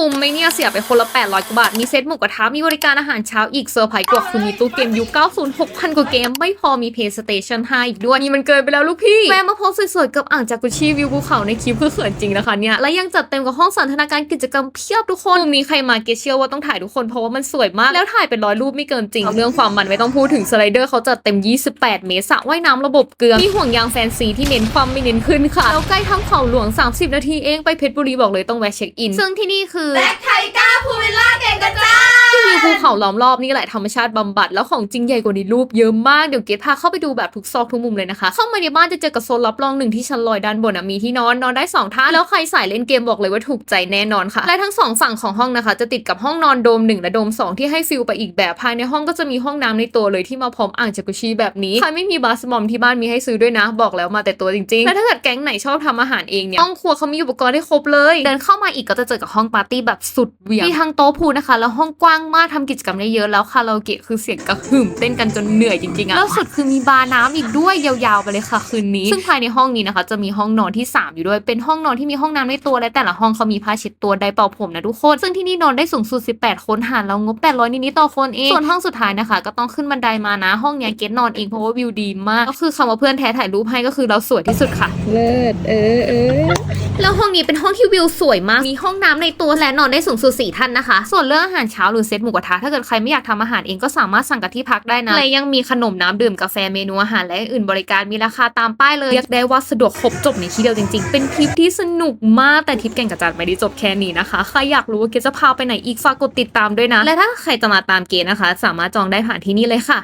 คุ้มไหมเนี่ยเสียไปคนละ 800 กว่าบาท มีเซตหมูกระทะมีบริการอาหารเช้าอีกเซอร์ไพรส์กว่าคือมีตู้เกมยุค 90 6,000 กว่าเกม ไม่พอมี PlayStation 5 อีกด้วย นี่มันเกินไปแล้วลูกพี่แวะมาโพสสวยๆกับอ่างจากกุชิวิวภูเขาในคลิปคือเขินจริงนะคะเนี่ย และยังจัดเต็มกับห้องสันทนาการกิจกรรมเพียบทุกคนมุมนี้ใครมาเกเชื่อว่าต้องถ่ายทุกคนเพราะว่ามันสวยมากแล้วถ่ายเป็นร้อยรูปไม่เกินจริงเรื่องความมันไม่ต้องพูดถึงสไลเดอร์เขาจัดเต็ม 28 เมตรสระว่ายน้ำระบบเกลือมีห่วงยางแฟนซีที่เน้นความไม่เน้นขึ้นค่ะแล้วใกล้ทำเขาหลวง 30 นาทีเองไปเพชรบุรีบอกเลยต้องแวะเช็คอินซึ่งที่นี่คือแบ็คไทก้าพูวิลล่าแก่งกระจาย ที่มี ภูเขาล้อมรอบนี่แหละธรรมชาติบำบัดแล้วของจริงใหญ่กว่าในรูปเยอะมากเดี๋ยวเกดพาเข้าไปดูแบบทุกซอกทุกมุมเลยนะคะ เข้ามาในบ้านจะเจอกับโซนรับรองหนึ่งที่ชั้นลอยด้านบนมีที่นอนนอนได้สองท่าแล้วใครสายเล่นเกมบอกเลยว่าถูกใจแน่นอนค่ะและทั้งสองฝั่งของห้องนะคะ จะติดกับห้องนอนโดมหนึ่งและโดมสองที่ให้ฟิลไปอีกแบบภายในห้องก็จะมีห้องน้ำในตัวเลยที่มาพร้อมอ่างจากุชิแบบนี้ใครไม่มีบาสบอมที่บ้านมีให้ซื้อด้วยนะ บอกแล้วมาแต่ตัวจริงๆและถ้าเกิดแก๊งไหนชอบทำอาหารเองเนี่ยห้องครัวเขามีอุปกรณ์ให้ครบเลย เดินเข้ามาอีกก็จะเจอกับห้องปาร์ตี้แบบสุดเหวี่ยงมีทั้งโต๊ะพูนะคะแล้วห้องกว้างมากทำกิจกรรมได้เยอะแล้วคาราโอเกะคือเสียงกระหึ่มเต้นกันจนเหนื่อยจริงๆอะแล้วสุดคือมีบาร์น้ำอีกด้วยยาวๆไปเลยค่ะคืนนี้ ซึ่งภายในห้องนี้นะคะ จะมีห้องนอนที่ 3 อยู่ด้วยเป็นห้องนอนที่มีห้องน้ำในตัวและแต่ละห้องเขามีผ้าเช็ดตัวไดร์เป่าผมนะทุกคน ซึ่งที่นี่นอนได้สูงสุด 18 คนหารแล้วงบ 800นิดๆต่อคนเองส่วนห้องสุดท้ายนะคะ ก็ต้องขึ้นบันไดมานะ ห้องเนี้ยเกตนอนเองเพราะว่าวิวดีมากก็คือคำว่าเพื่อนแท้ถ่ายรูปให้ก็คือเราสวยที่สุดค่ะ เลิศเออเออ แล้วห้องนี้เป็นห้องที่วิวสวยมาก มีห้องน้ำในตัวและนอนได้สูงสุด4ท่านนะคะ ส่วนเรื่องอาหารเช้าหรือเซตหมูกระทะถ้าเกิดใครไม่อยากทำอาหารเองก็สามารถสั่งกับที่พักได้นะและยังมีขนมน้ำดื่มกาแฟเมนูอาหารและอื่นบริการมีราคาตามป้ายเลยเรียกได้ว่าสะดวกครบจบในที่เดียวจริงๆ เป็นทริปที่สนุกมากแต่ทริปแก่งกระจานไม่ได้จบแค่นี้นะคะใครอยากรู้ว่าเกจะพาไปไหนอีกฝากกดติดตามด้วยนะ และถ้าใครจะมาตามเกดนะคะ สามารถจองได้ผ่านที่นี่เลยค่ะ